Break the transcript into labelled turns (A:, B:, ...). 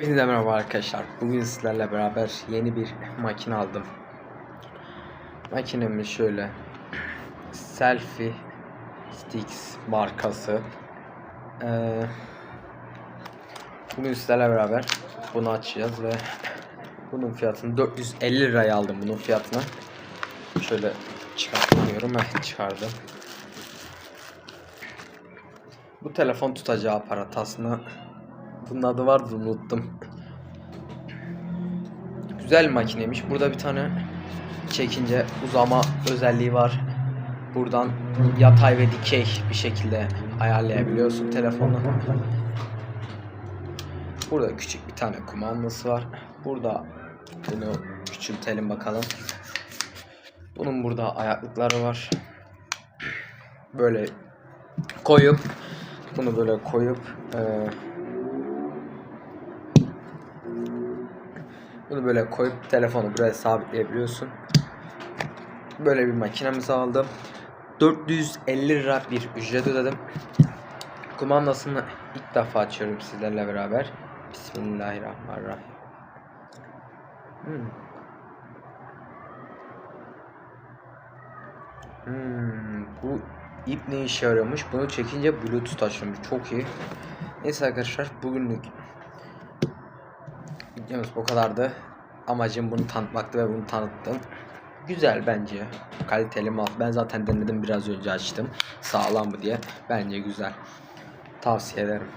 A: Hepinize merhaba arkadaşlar. Bugün sizlerle beraber yeni bir makine aldım. Makinemiz şöyle. Selfie Sticks markası. Ee, bugün sizlerle beraber bunu açacağız ve bunun fiyatını 450 liraya aldım bunun fiyatını. Şöyle çıkartamıyorum. Heh, çıkardım. Bu telefon tutacağı aparat aslında bunun adı vardı unuttum. Güzel makineymiş. Burada bir tane çekince uzama özelliği var. Buradan yatay ve dikey bir şekilde ayarlayabiliyorsun telefonu. Burada küçük bir tane kumandası var. Burada bunu küçültelim bakalım. Bunun burada ayaklıkları var. Böyle koyup bunu böyle koyup eee Bunu böyle koyup telefonu buraya sabitleyebiliyorsun. Böyle bir makinemizi aldım. 450 lira bir ücret ödedim. Kumandasını ilk defa açıyorum sizlerle beraber. Bismillahirrahmanirrahim. Hmm. Hmm, bu ip ne işe yarıyormuş? Bunu çekince bluetooth açılmış. Çok iyi. Neyse arkadaşlar bugünlük videomuz bu kadardı. Amacım bunu tanıtmaktı ve bunu tanıttım. Güzel bence. Kaliteli mal. Ben zaten denedim biraz önce açtım. Sağlam mı diye. Bence güzel. Tavsiye ederim.